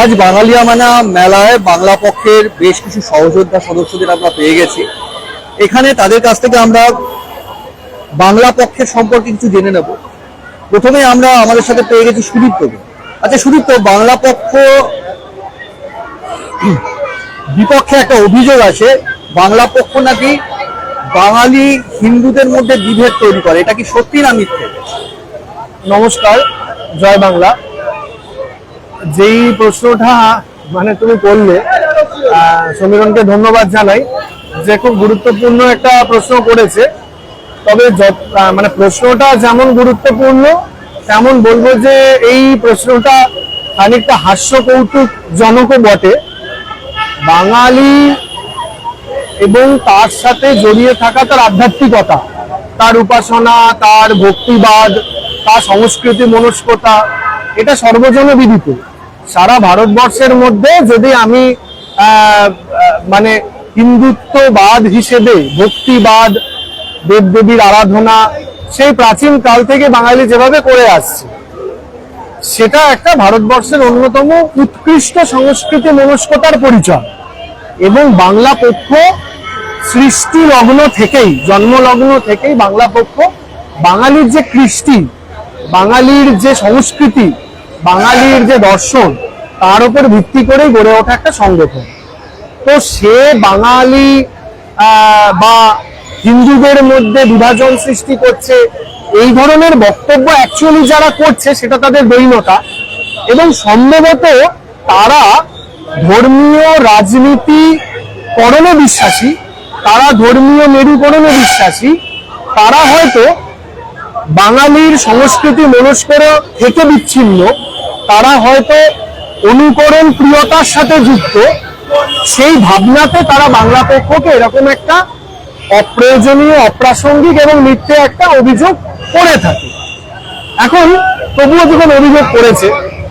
আজ বাঙালিয়া মানা মেলায় বাংলা পক্ষের বেশ কিছু সহযোদ্ধা সদস্যদের আমরা পেয়ে গেছি। এখানে তাদের কাছ থেকে আমরা বাংলা পক্ষের সম্পর্কে কিছু জেনে নেব। প্রথমে আমরা আমাদের সাথে পেয়ে গেছি সুদীপ্তকে আচ্ছা সুদীপ্ত বাংলা পক্ষ বিপক্ষে একটা অভিযোগ আছে। বাংলা পক্ষ নাকি বাঙালি হিন্দুদের মধ্যে বিভেদ তৈরি করে? এটা কি সত্যি না মিথ্যে? নমস্কার, জয় বাংলা। যেই প্রশ্নটা মানে তুমি করলে সমীরণকে ধন্যবাদ জানাই যে খুব গুরুত্বপূর্ণ একটা প্রশ্ন করেছে। তবে মানে প্রশ্নটা যেমন গুরুত্বপূর্ণ, তেমন বলব যে এই প্রশ্নটা খানিকটা হাস্য কৌতুক জনকও বটে। বাঙালি এবং তার সাথে জড়িয়ে থাকা তার আধ্যাত্মিকতা, তার উপাসনা, তার ভক্তিবাদ, তার সংস্কৃতি মনস্কতা, এটা সর্বজন বিদিত সারা ভারতবর্ষের মধ্যে যদি আমি মানে হিন্দুত্ববাদ হিসেবে, ভক্তিবাদ, দেবদেবীর আরাধনা, সেই প্রাচীন কাল থেকে বাঙালি যেভাবে করে আসছে, সেটা একটা ভারতবর্ষের অন্যতম উৎকৃষ্ট সংস্কৃতি মনস্কতার পরিচয়। এবং বাংলা পক্ষ সৃষ্টি লগ্ন থেকেই, জন্মলগ্ন থেকেই বাংলা পক্ষ বাঙালির যে কৃষ্টি, বাঙালির যে সংস্কৃতি বাঙালির যে দর্শন, তার উপর ভিত্তি করেই গড়ে ওঠা একটা সংগঠন। তো সে বাঙালি বা হিন্দুদের মধ্যে বিভাজন সৃষ্টি করছে, এই ধরনের বক্তব্য অ্যাকচুয়ালি যারা করছে, সেটা তাদের দৈনতা। এবং সম্ভবত তারা ধর্মীয় রাজনীতি করণে বিশ্বাসী, তারা ধর্মীয় মেরুকরণে বিশ্বাসী, তারা হয়তো বাঙালির সংস্কৃতি মনস্কর থেকে বিচ্ছিন্ন তারা হয়তো অনুকরণ প্রিয়তার সাথে যুক্ত, সেই ভাবনাতে তারা বাংলা পক্ষকে এরকম একটা অপ্রয়োজনীয়, অপ্রাসঙ্গিক এবং মিথ্যে একটা অভিযোগ করে থাকে। এখন তবুও যখন অভিযোগ করেছে,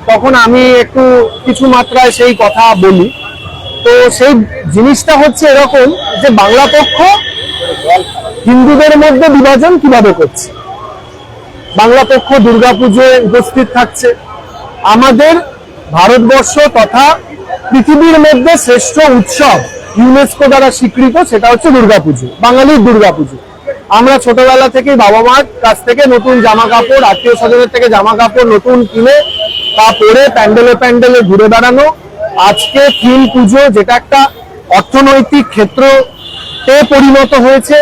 তখন আমি একটু কিছু মাত্রায় সেই কথা বলি। তো সেই জিনিসটা হচ্ছে এরকম যে বাংলা পক্ষ হিন্দুদের মধ্যে বিভাজন কীভাবে করছে? বাংলা পক্ষ দুর্গাপুজোয় উপস্থিত থাকছে আমাদের ভারতবর্ষ তথা পৃথিবীর মধ্যে শ্রেষ্ঠ উৎসব ইউনেস্কো দ্বারা স্বীকৃত সেটা হচ্ছে দুর্গাপুজো, বাঙালির দুর্গাপুজো। আমরা ছোটবেলা থেকেই বাবা মার কাছ থেকে নতুন জামা কাপড়, আত্মীয় স্বজনের থেকে জামা কাপড় নতুন কিনে তা পরে প্যান্ডেলে প্যান্ডেলে ঘুরে বেড়ানো। আজকে থিম পুজো যেটা একটা অর্থনৈতিক ক্ষেত্রতে পরিণত হয়েছে,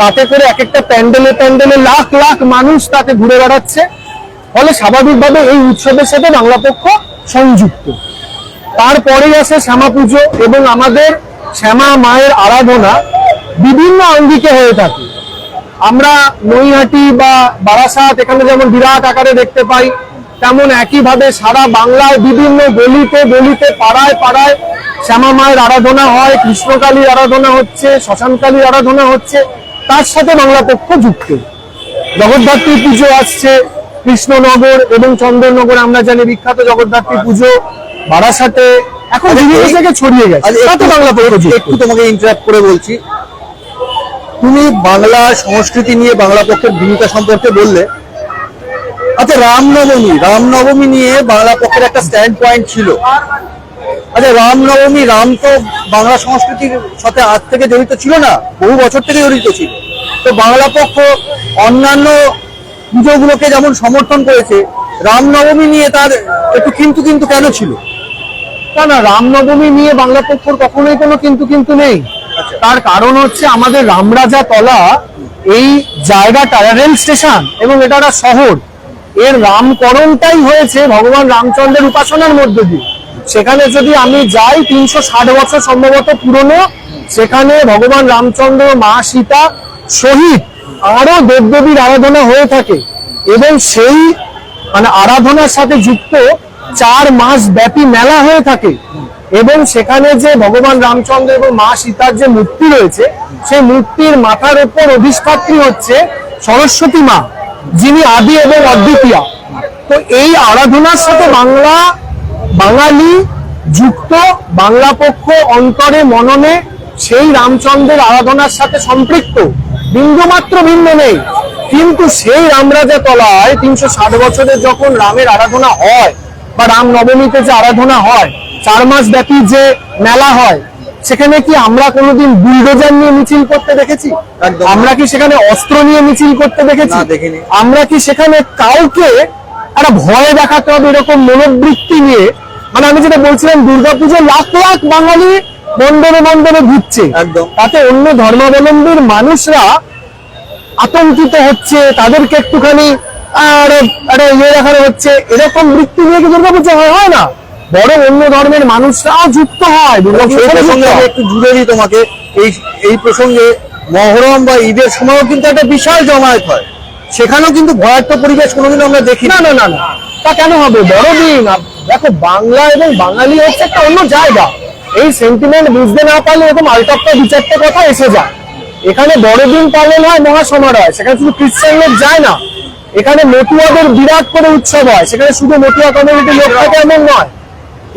তাতে করে এক একটা প্যান্ডেলে প্যান্ডেলে লাখ লাখ মানুষ তাতে ঘুরে বেড়াচ্ছে। ফলে স্বাভাবিকভাবে এই উৎসবের সাথে বাংলা পক্ষ সংযুক্ত। তারপরেই আসে শ্যামা পুজো এবং আমাদের শ্যামা মায়ের আরাধনা বিভিন্ন আঙ্গিকে হয়ে থাকে। আমরা নৈহাটি বা বারাসাত এখানে যেমন বিরাট আকারে দেখতে পাই, তেমন একইভাবে সারা বাংলায় বিভিন্ন গলিতে গলিতে পাড়ায় পাড়ায় শ্যামা মায়ের আরাধনা হয়, কৃষ্ণকালীর আরাধনা হচ্ছে, শ্মশানকালীর আরাধনা হচ্ছে, তার সাথে বাংলা পক্ষ যুক্ত। জগদ্ধাত্রী পুজো আসছে কৃষ্ণনগর এবং চন্দননগর আমরা জানি বিখ্যাত জগদ্ধাত্রী পুজো বারাসাতে। এখন বিভিন্ন জায়গায় ছড়িয়ে গেছে। আচ্ছা, বাংলা। একটু তোমাকে ইন্টারাক্ট করে বলছি। তুমি বাংলা সংস্কৃতি নিয়ে বাংলা পক্ষের ভূমিকা সম্পর্কে বললে। আচ্ছা রামনবমী রামনবমী নিয়ে বাংলা পক্ষের একটা স্ট্যান্ড পয়েন্ট ছিল। আচ্ছা রামনবমী রাম তো বাংলা সংস্কৃতির সাথে আজ থেকে জড়িত ছিল না বহু বছর থেকে জড়িত ছিল। তো বাংলা পক্ষ অন্যান্য পুজোগুলোকে যেমন সমর্থন করেছে রামনবমী নিয়ে তার একটু কিন্তু কিন্তু কেন ছিল? না না রামনবমী নিয়ে বাংলা পক্ষর কখনোই কোনো কিন্তু কিন্তু নেই। তার কারণ হচ্ছে আমাদের রামরাজা তলা এই জায়গাটা রেল স্টেশন এবং এটা একটা শহর। এর রামকরণটাই হয়েছে ভগবান রামচন্দ্রের উপাসনার মধ্যে দিয়ে। সেখানে যদি আমি যাই তিনশো ষাট বছর সম্ভবত পুরনো সেখানে ভগবান রামচন্দ্র মা সীতা শহীদ আরও দেবদেবীর আরাধনা হয়ে থাকে এবং সেই মানে আরাধনার সাথে যুক্ত চার মাস ব্যাপী মেলা হয়ে থাকে এবং সেখানে যে ভগবান রামচন্দ্র এবং মা সীতার যে মূর্তি রয়েছে, সেই মূর্তির মাথার উপর অধিষ্ঠাত্রী হচ্ছে সরস্বতী মা, যিনি আদি এবং অদ্বিতীয়া। তো এই আরাধনার সাথে বাংলা, বাঙালি যুক্ত বাংলা পক্ষ অন্তরে, মননে সেই রামচন্দ্রের আরাধনার সাথে সম্পৃক্ত। বিন্দুমাত্র ভিন্ন নেই। কিন্তু সেই রামরাজা তলায় তিনশো ষাট বছরের যখন রামের আরাধনা হয় বা রাম নবমীতে যে আরাধনা হয় চার মাস ব্যাপী যে মেলা হয় সেখানে কি আমরা কোনোদিন বুলডোজার নিয়ে মিছিল করতে দেখেছি? আমরা কি সেখানে অস্ত্র নিয়ে মিছিল করতে দেখেছি। আমরা কি সেখানে কাউকে একটা ভয় দেখাতে হবে এরকম মনোবৃত্তি নিয়ে? মানে আমি যেটা বলছিলাম দুর্গাপুজো লাখ লাখ বাঙালি মন্ডপে মন্ডপে ঘুরছে। একদম। তাতে অন্য ধর্মাবলম্বীর মানুষরা আতঙ্কিত হচ্ছে তাদেরকে একটুখানি আরে আরে ইয়ে দেখানো হচ্ছে। এরকম বৃত্তি নিয়ে কি দুর্গাপুজো হয় হয় না? বড় অন্য ধর্মের মানুষরাও যুক্ত হয় একটু জুড়ে দিই তোমাকে। এই এই প্রসঙ্গে মহরম বা ঈদের সময়ও কিন্তু একটা বিশাল জমায়েত হয়। সেখানেও কিন্তু ভয়ার্থ পরিবেশ কোনোদিন আমরা দেখি না না না তা কেন হবে? বড়দিন দেখো বাংলা এবং বাঙালি হচ্ছে একটা অন্য জায়গা। এই সেন্টিমেন্ট বুঝতে না পারলে এরকম আলটাপ্পা দু চারটে কথা এসে যায়। এখানে বড়দিন পালন হয় মহাসমারোহ, সেখানে শুধু খ্রিস্টান লোক যায় না। এখানে মতুয়াদের বিরাট করে উৎসব হয়, সেখানে শুধু মতুয়া কমিউনিটি লোক থাকে এমন নয়।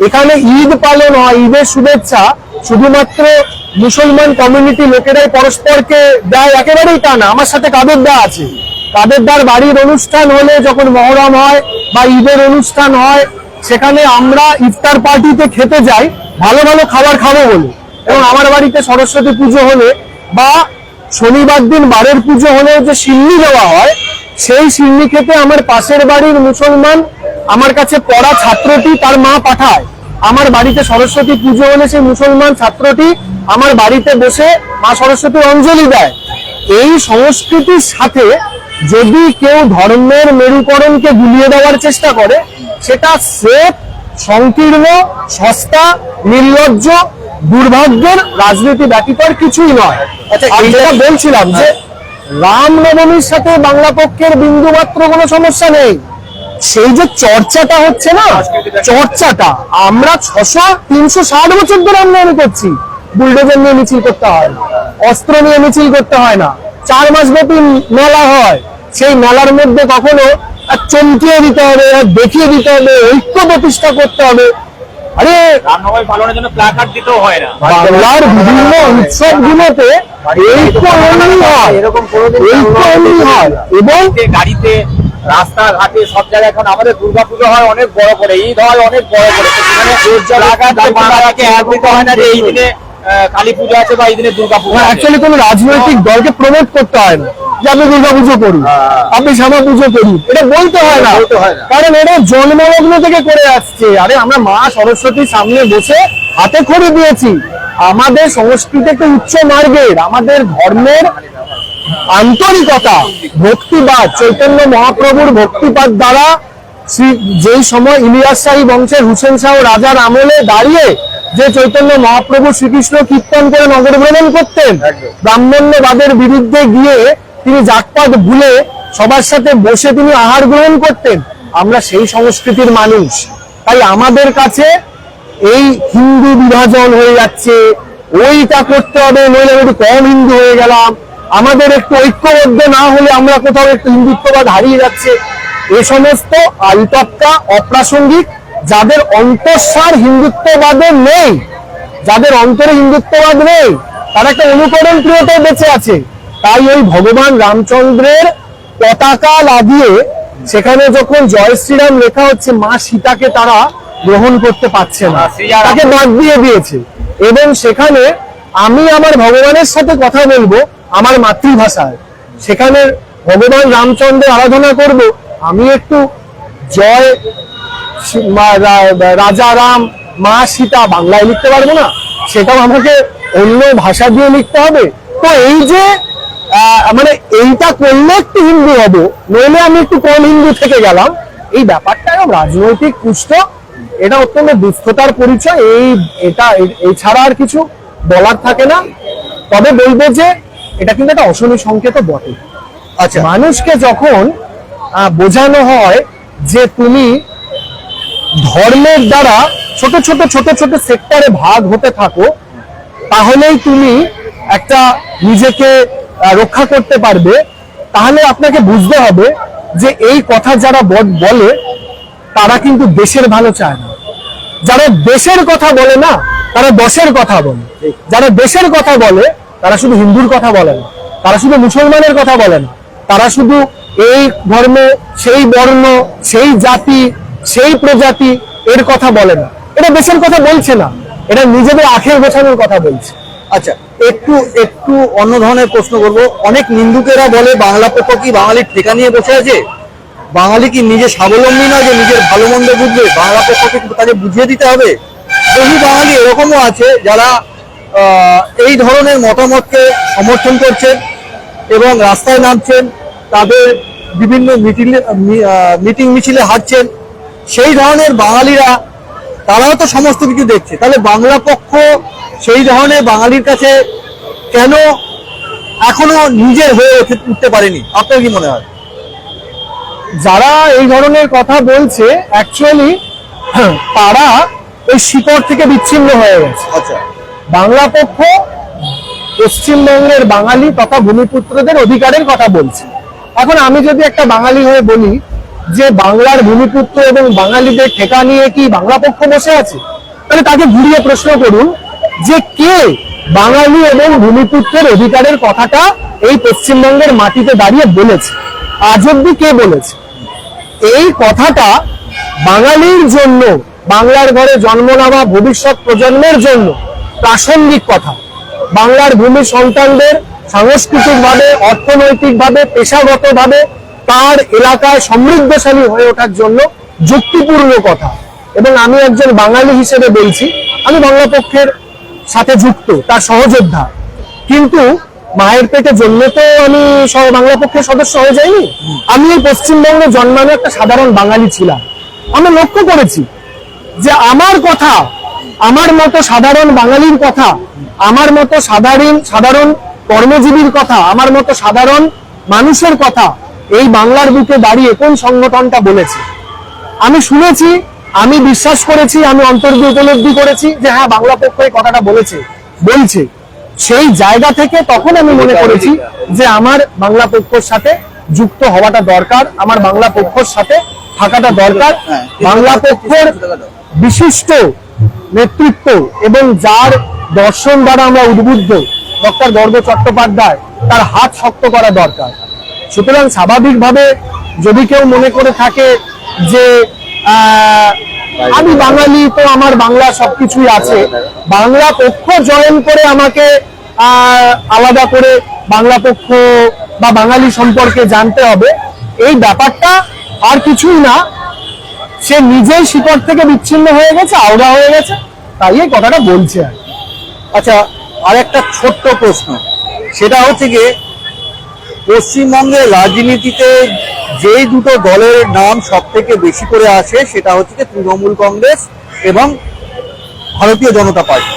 এখানে ঈদ পালন হয়, ঈদের শুভেচ্ছা, শুধুমাত্র মুসলমান কমিউনিটি লোকেরাই পরস্পরকে দেয়, একেবারেই তা না। আমার সাথে কাদের দা আছে? কাদের দার বাড়ির অনুষ্ঠান হলে যখন মহরম হয় বা ঈদের অনুষ্ঠান হয়, সেখানে আমরা ইফতার পার্টিতে খেতে যাই ভালো ভালো খাবার খাব বলে। এবং আমার বাড়িতে সরস্বতী পুজো হলে বা শনিবার দিন বারের পুজো হলে যে সিন্নি দেওয়া হয়, সেই সিন্নি খেতে আমার পাশের বাড়ির মুসলমান, আমার কাছে পড়া ছাত্রটি তার মা পাঠায়। আমার বাড়িতে সরস্বতী পুজো হলে সেই মুসলমান ছাত্রটি আমার বাড়িতে বসে মা সরস্বতীর অঞ্জলি দেয়। এই সংস্কৃতির সাথে যদি কেউ ধর্মের মেরুকরণকে গুলিয়ে দেওয়ার চেষ্টা করে, সেটা সেফ সংকীর্ণ সস্তা নির্লজ্জ দুর্ভাগ্যের রাজনীতি ব্যতীত আর কিছুই নয়। আচ্ছা, যেটা যে- বলছিলাম যে রামনবমীর সাথে বাংলা পক্ষের বিন্দু মাত্র কোনো সমস্যা নেই। সেই যে চর্চাটা হচ্ছে না চর্চাটা আমরা ছশো তিনশো ষাট বছর ধরে আমদানি করছি। বুলডোজার নিয়ে মিছিল করতে হয় না অস্ত্র নিয়ে মিছিল করতে হয় না। চার মাস ব্যাপী মেলা হয়। সেই মেলার মধ্যে কখনো আর চমকিয়ে দিতে হবে আর দেখিয়ে দিতে হবে ঐক্য প্রতিষ্ঠা করতে হবে। আরে হয় বাংলার বিভিন্ন উৎসব গুলোতে এবং গাড়িতে রাস্তাঘাটে সব জায়গায় এখন আমাদের দুর্গাপুজো হয় অনেক বড় করে ঈদ হয় অনেক বড় করে। হয় না যে এই দিনে কালী পুজো আছে বা এই দিনে দুর্গা পুজো আছে। অ্যাকচুয়ালি কোনো রাজনৈতিক দলকে প্রমোট করতে হয় না। যে আপনি দুর্গা পুজো করুন আপনি শ্যামা পুজো করুন এটা বলতে হয় না। হয়। কারণ এটা জন্মলগ্ন থেকে করে আসছে। আরে আমরা মা সরস্বতীর সামনে বসে হাতে খড়ি দিয়েছি। আমাদের সংস্কৃতি একটা উচ্চ মার্গের আমাদের ধর্মের আন্তরিকতা ভক্তিবাদ চৈতন্য মহাপ্রভুর ভক্তিপাদ দ্বারা শ্রী যেই সময় ইলিয়াস শাহী বংশের হুসেন শাহ রাজার আমলে দাঁড়িয়ে যে চৈতন্য মহাপ্রভু শ্রীকৃষ্ণ কীর্তন করে নগর ভ্রমণ করতেন ব্রাহ্মণ্যবাদের বিরুদ্ধে গিয়ে তিনি জাতপাত ভুলে সবার সাথে বসে তিনি আহার গ্রহণ করতেন। আমরা সেই সংস্কৃতির মানুষ। তাই আমাদের কাছে এই হিন্দু বিভাজন হয়ে যাচ্ছে। ওইটা করতে হবে, নইলে একটু কম হিন্দু হয়ে গেলাম। আমাদের একটু ঐক্যবদ্ধ না হলে আমরা কোথাও একটু হিন্দুত্ববাদ হারিয়ে যাচ্ছে। এ সমস্ত আলটপকা অপ্রাসঙ্গিক, যাদের অন্তঃসার হিন্দুত্ববাদে নেই, যাদের অন্তরে হিন্দুত্ববাদ নেই, তারা একটা অনুকরণ প্রিয়তায় বেঁচে আছে। তাই ওই ভগবান রামচন্দ্রের পতাকা লাগিয়ে সেখানে যখন জয় শ্রীরাম লেখা হচ্ছে মা সীতাকে তারা গ্রহণ করতে পারছে না। তাকে বাদ দিয়ে দিয়েছে। এবং সেখানে আমি আমার ভগবানের সাথে কথা বলব আমার মাতৃভাষায়। সেখানে ভগবান রামচন্দ্রের আরাধনা করব আমি একটু জয় রাজা রাম মা সীতা বাংলায় লিখতে পারব না? সেটাও আমাকে অন্য ভাষা দিয়ে লিখতে হবে। তো এই যে মানে এইটা করলে একটু হিন্দু হব। নইলে আমি একটু কম হিন্দু থেকে গেলাম। এই ব্যাপারটা রাজনৈতিক পুষ্ট এটা অত্যন্ত দুস্থতার পরিচয়। এই এটা এছাড়া আর কিছু বলার থাকে না। তবে বলব যে এটা কিন্তু একটা অশনি সংকেত বটে। আচ্ছা। মানুষকে যখন বোঝানো হয় যে তুমি ধর্মের দ্বারা ছোট ছোট ছোট ছোট সেক্টরে ভাগ হতে থাকো তাহলেই তুমি একটা নিজেকে রক্ষা করতে পারবে, তাহলে আপনাকে বুঝতে হবে যে এই কথা যারা বলে, তারা কিন্তু দেশের ভালো চায় না। যারা দেশের কথা বলে না, তারা দশের কথা বলে। যারা দেশের কথা বলে, তারা শুধু হিন্দুর কথা বলে না। তারা শুধু মুসলমানের কথা বলে না। তারা শুধু এই ধর্ম, সেই বর্ণ, সেই জাতি, সেই প্রজাতি এর কথা বলে না। এটা দেশের কথা বলছে না। এটা নিজেদের আখের গোছানোর কথা বলছে। আচ্ছা একটু একটু অন্য ধরনের প্রশ্ন করব। অনেক নিন্দুকেরা বলে বাংলা পক্ষ কি বাঙালির ঠেকা নিয়ে বসে আছে? বাঙালি কি নিজে স্বাবলম্বী নয় যে নিজের ভালো মন্দ বুঝবে? বাংলা পক্ষকে কি তাদের বুঝিয়ে দিতে হবে? বহু বাঙালি এরকমও আছে যারা এই ধরনের মতামতকে সমর্থন করছেন এবং রাস্তায় নামছেন, তাদের বিভিন্ন মিটিং মিটিং মিছিলে হাঁটছেন। সেই ধরনের বাঙালিরা তারাও তো সমস্ত কিছু দেখছে। তাহলে বাংলা পক্ষ সেই ধরনের বাঙালির কাছে কেন এখনও নিজের হয়ে উঠতে পারেনি? আপনার কি মনে হয়? যারা এই ধরনের কথা বলছে অ্যাকচুয়ালি তারা ওই শিকড় থেকে বিচ্ছিন্ন হয়ে গেছে। আচ্ছা। বাংলা পক্ষ পশ্চিমবঙ্গের বাঙালি তথা ভূমিপুত্রদের অধিকারের কথা বলছে। এখন আমি যদি একটা বাঙালি হয়ে বলি যে বাংলার ভূমিপুত্র এবং বাঙালিদের ঠেকা নিয়ে কি বাংলা পক্ষ বসে আছে? তাহলে তাকে ঘুরিয়ে প্রশ্ন করুন যে কে বাঙালি এবং ভূমিপুত্রের অধিকারের কথাটা এই পশ্চিমবঙ্গের মাটিতে দাঁড়িয়ে বলেছে? আজ অব্দি কে বলেছে? এই কথাটা বাঙালির জন্য, বাংলার ঘরে জন্ম নেওয়া ভবিষ্যৎ প্রজন্মের জন্য প্রাসঙ্গিক কথা। বাংলার ভূমি সন্তানদের সাংস্কৃতিকভাবে, অর্থনৈতিকভাবে, পেশাগতভাবে তার এলাকায় সমৃদ্ধশালী হয়ে ওঠার জন্য যুক্তিপূর্ণ কথা। এবং আমি একজন বাঙালি হিসেবে বলছি, আমি বাংলা পক্ষের সাথে যুক্ত, তার সহযোদ্ধা। কিন্তু মায়ের পেটে জন্মে তো আমি বাংলা পক্ষের সদস্য হয়ে যাইনি। আমি এই পশ্চিমবঙ্গে জন্মানো একটা সাধারণ বাঙালি ছিলাম। আমি লক্ষ্য করেছি যে আমার কথা, আমার মতো সাধারণ বাঙালির কথা, আমার মতো সাধারণ সাধারণ কর্মজীবীর কথা, আমার মতো সাধারণ মানুষের কথা এই বাংলার বুকে দাঁড়িয়ে কোন সংগঠনটা বলেছে? আমি শুনেছি আমি বিশ্বাস করেছি আমি অন্তর দিয়ে উপলব্ধি করেছি যে হ্যাঁ বাংলা পক্ষ এই কথাটা বলেছে বলছে। সেই জায়গা থেকে তখন আমি মনে করেছি যে আমার বাংলা পক্ষর সাথে যুক্ত হওয়াটা দরকার আমার বাংলা পক্ষর সাথে থাকাটা দরকার। বাংলা পক্ষের বিশিষ্ট নেতৃত্ব এবং যার দর্শন দ্বারা আমরা উদ্বুদ্ধ ডক্টর গর্গ চট্টোপাধ্যায় তার হাত শক্ত করা দরকার। সুতরাং স্বাভাবিকভাবে যদি কেউ মনে করে থাকে যে আমি বাঙালি, তো আমার বাংলা সবকিছুই আছে। বাংলা পক্ষ জয়েন করে আমাকে আলাদা করে বাংলা পক্ষ বা বাঙালি সম্পর্কে জানতে হবে। এই ব্যাপারটা আর কিছুই না। সে নিজেই শিকড় থেকে বিচ্ছিন্ন হয়ে গেছে, আওড়া হয়ে গেছে। তাই এই কথাটা বলছে আচ্ছা আর একটা ছোট্ট প্রশ্ন। সেটা হচ্ছে গিয়ে পশ্চিমবঙ্গের রাজনীতিতে যেই দুটো দলের নাম সব থেকে বেশি করে আসে, সেটা হচ্ছে তৃণমূল কংগ্রেস এবং ভারতীয় জনতা পার্টি।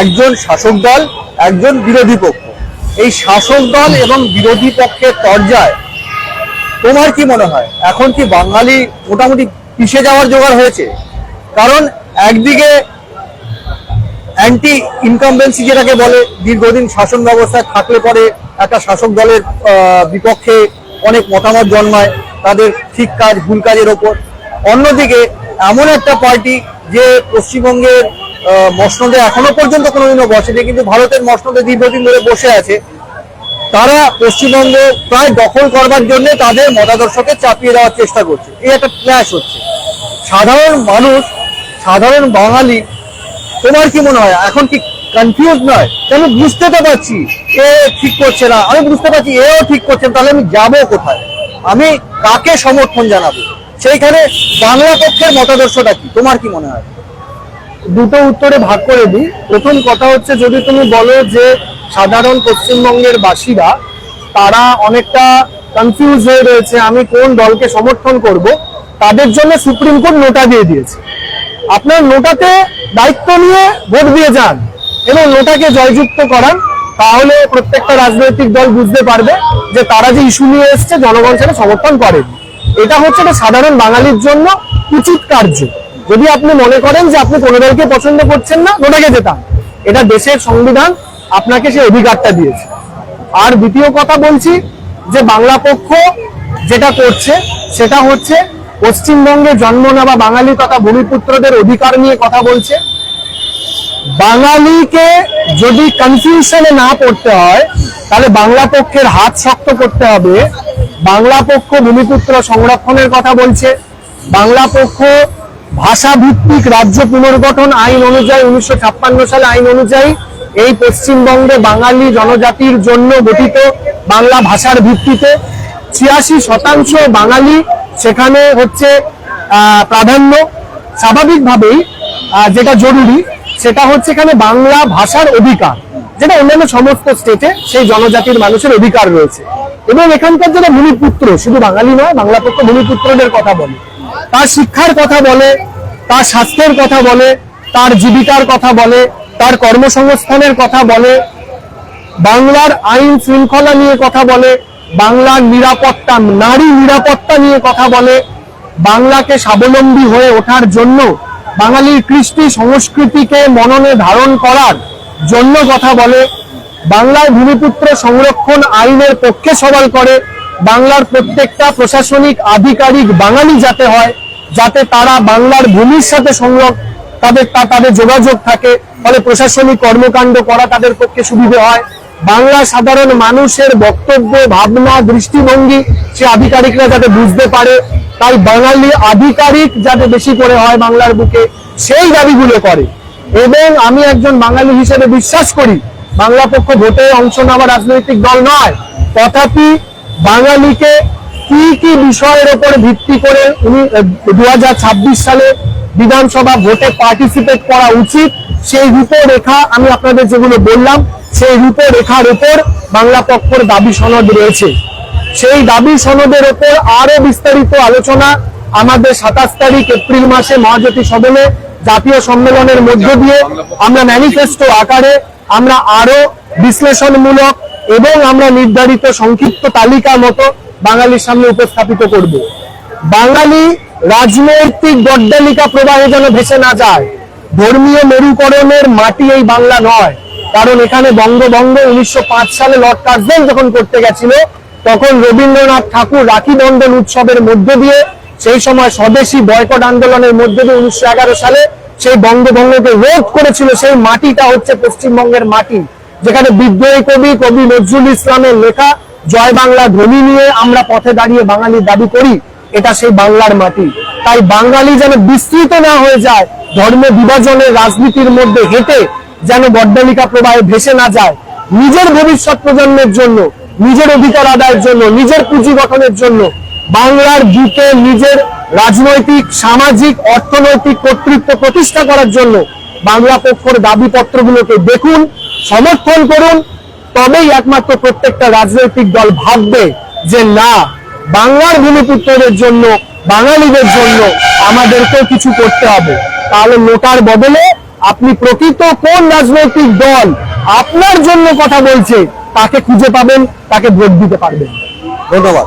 একজন শাসক দল, একজন বিরোধী পক্ষ। এই শাসক দল এবং বিরোধী পক্ষের তরজায় তোমার কি মনে হয়? এখন কি বাঙালি মোটামুটি পিছিয়ে যাওয়ার জোগাড় হয়েছে? কারণ একদিকে অ্যান্টি ইনকামবেন্সি যেটাকে বলে, দীর্ঘদিন শাসন ব্যবস্থায় থাকলে পরে একটা শাসক দলের বিপক্ষে অনেক মতামত জন্মায় তাদের ঠিক কাজ, ভুল কাজের ওপর। অন্যদিকে এমন একটা পার্টি যে পশ্চিমবঙ্গের মসনদে এখনও পর্যন্ত কোনোদিনও বসেনি, কিন্তু ভারতের মসনদে দীর্ঘদিন ধরে বসে আছে। তারা পশ্চিমবঙ্গ প্রায় দখল করবার জন্য তাদের মতাদর্শকে চাপিয়ে দেওয়ার চেষ্টা করছে। এই একটা ক্ল্যাশ হচ্ছে। সাধারণ মানুষ, সাধারণ বাঙালি, তোমার কি মনে হয়? এখন কি কনফিউজ নয়। আমি বুঝতে তো পারছি এ ঠিক করছে না। আমি বুঝতে পারছি এও ঠিক করছে তাহলে আমি যাব কোথায়? আমি কাকে সমর্থন জানাব? সেইখানে বাংলা পক্ষের মতাদর্শটা কি? তোমার কি মনে হয়? দুটো উত্তরে ভাগ করে দিই। প্রথম কথা হচ্ছে, যদি তুমি বলো যে সাধারণ পশ্চিমবঙ্গের বাসীরা, তারা অনেকটা কনফিউজ হয়ে রয়েছে, আমি কোন দলকে সমর্থন করব, তাদের জন্য সুপ্রিম কোর্ট নোটা দিয়ে দিয়েছে। আপনার নোটাতে দায়িত্ব নিয়ে ভোট দিয়ে যান। এবং নোটাকে জয়যুক্ত করান তাহলে প্রত্যেকটা রাজনৈতিক দল বুঝতে পারবে যে তারা যে ইস্যু নিয়ে এসছে, জনগণ সেটা সমর্থন করেন। এটা হচ্ছে একটা সাধারণ বাঙালির জন্য উচিত কার্য। যদি আপনি মনে করেন যে আপনি কোনো দলকে পছন্দ করছেন না নোটাকে যেতাম এটা দেশের সংবিধান আপনাকে সেই অধিকারটা দিয়েছে। আর দ্বিতীয় কথা বলছি যে বাংলা পক্ষ যেটা করছে, সেটা হচ্ছে পশ্চিমবঙ্গে জন্ম নেওয়া বাঙালি তথা ভূমিপুত্রদের অধিকার নিয়ে কথা বলছে। বাঙালিকে যদি কনফিউশনে না পড়তে হয়, তাহলে বাংলা পক্ষের হাত শক্ত করতে হবে। বাংলা পক্ষ ভূমিপুত্র সংরক্ষণের কথা বলছে। বাংলা পক্ষ ভাষা ভিত্তিক রাজ্য পুনর্গঠন আইন অনুযায়ী উনিশশো ছাপ্পান্ন সালে আইন অনুযায়ী এই পশ্চিমবঙ্গে বাঙালি জনজাতির জন্য গঠিত বাংলা ভাষার ভিত্তিতে ছিয়াশি শতাংশ বাঙালি সেখানে হচ্ছে প্রাধান্য। স্বাভাবিকভাবেই যেটা জরুরি সেটা হচ্ছে এখানে বাংলা ভাষার অধিকার, যেটা অন্যান্য সমস্ত স্টেটে সেই জনজাতির মানুষের অধিকার রয়েছে। এবং এখানকার যারা ভূমিপুত্র শুধু বাঙালি নয়, বাংলা পক্ষ ভূমিপুত্রদের কথা বলে, তার শিক্ষার কথা বলে, তার স্বাস্থ্যের কথা বলে, তার জীবিকার কথা বলে, তার কর্মসংস্থানের কথা বলে, বাংলার আইন শৃঙ্খলা নিয়ে কথা বলে, বাংলার নিরাপত্তা, নারী নিরাপত্তা নিয়ে কথা বলে, বাংলাকে স্বাবলম্বী হয়ে ওঠার জন্য বাঙালির কৃষ্টি সংস্কৃতিকে মননে ধারণ করার জন্য কথা বলে, বাংলার ভূমিপুত্র সংরক্ষণ আইনের পক্ষে সওয়াল করে, বাংলার প্রত্যেকটা প্রশাসনিক আধিকারিক বাঙালি যাতে হয়, যাতে তারা বাংলার ভূমির সাথে সংরক্ষ তাদের তাদের যোগাযোগ থাকে, ফলে প্রশাসনিক কর্মকাণ্ড করা তাদের পক্ষে সুবিধে হয়। বাংলা সাধারণ মানুষের বক্তব্য, ভাবনা, দৃষ্টিভঙ্গি সে আধিকারিকরা যাতে বুঝতে পারে। তাই বাঙালি আধিকারিক যাতে বেশি করে হয় বাংলার বুকে, সেই দাবিগুলো করে। এবং আমি একজন বাঙালি হিসেবে বিশ্বাস করি, বাংলা পক্ষ ভোটে অংশ নেওয়া রাজনৈতিক দল নয়। তথাপি বাঙালিকে কি কি বিষয়ের উপর ভিত্তি করে উনি দু সালে বিধানসভা ভোটে পার্টিসিপেট করা উচিত, সেই রূপরেখা আমি আপনাদের যেগুলো বললাম, সেই রূপরেখার উপর বাংলা পক্ষের দাবি সনদ রয়েছে। সেই দাবি সনদের উপর আরও বিস্তারিত আলোচনা আমাদের সাতাশ তারিখ এপ্রিল মাসে মহাজ্যোতি সদনে জাতীয় সম্মেলনের মধ্য দিয়ে আমরা ম্যানিফেস্টো আকারে আমরা আরও বিশ্লেষণমূলক এবং আমরা নির্ধারিত সংক্ষিপ্ত তালিকা মতো বাঙালির সামনে উপস্থাপিত করব। বাঙালি রাজনৈতিক গড্ডালিকা প্রবাহে যেন ভেসে না যায়, ধর্মীয় মেরুকরণের মাটি এই বাংলা নয়। কারণ এখানে বঙ্গভঙ্গ উনিশশো সালে লর্ড কার্জন যখন করতে গেছিল তখন রবীন্দ্রনাথ ঠাকুর রাখি বন্ধন উৎসবের মধ্য দিয়ে, সেই সময় স্বদেশী বয়কট আন্দোলনের মধ্য দিয়ে উনিশশো সালে সেই বঙ্গভঙ্গকে রোধ করেছিল সেই মাটিটা হচ্ছে পশ্চিমবঙ্গের মাটি, যেখানে বিদ্রোহী কবি কবি নজরুল ইসলামের লেখা, জয় বাংলা ধ্বনি নিয়ে আমরা পথে দাঁড়িয়ে বাঙালির দাবি করি এটা সেই বাংলার মাটি। তাই বাঙালি যেন বিস্তৃত না হয়ে যায়, ধর্ম বিভাজনের রাজনীতির মধ্যে হেঁটে যেন বড্ডালিকা প্রবাহে ভেসে না যায়, নিজের ভবিষ্যৎ প্রজন্মের জন্য নিজের অধিকার আদায়ের জন্য, নিজের পুঁজি গঠনের জন্য বাংলার বুকে নিজের রাজনৈতিক, সামাজিক, অর্থনৈতিক কর্তৃত্ব প্রতিষ্ঠা করার জন্য বাংলা পক্ষের দাবিপত্রগুলোকে দেখুন, সমর্থন করুন, তবেই একমাত্র প্রত্যেকটা রাজনৈতিক দল ভাববে যে না, বাংলার ভূমিপুত্রদের জন্য, বাঙালিদের জন্য আমাদেরকেও কিছু করতে হবে। তাহলে নোটার বদলে আপনি প্রকৃত কোন রাজনৈতিক দল আপনার জন্য কথা বলছে তাকে খুঁজে পাবেন তাকে ভোট দিতে পারবেন। ধন্যবাদ।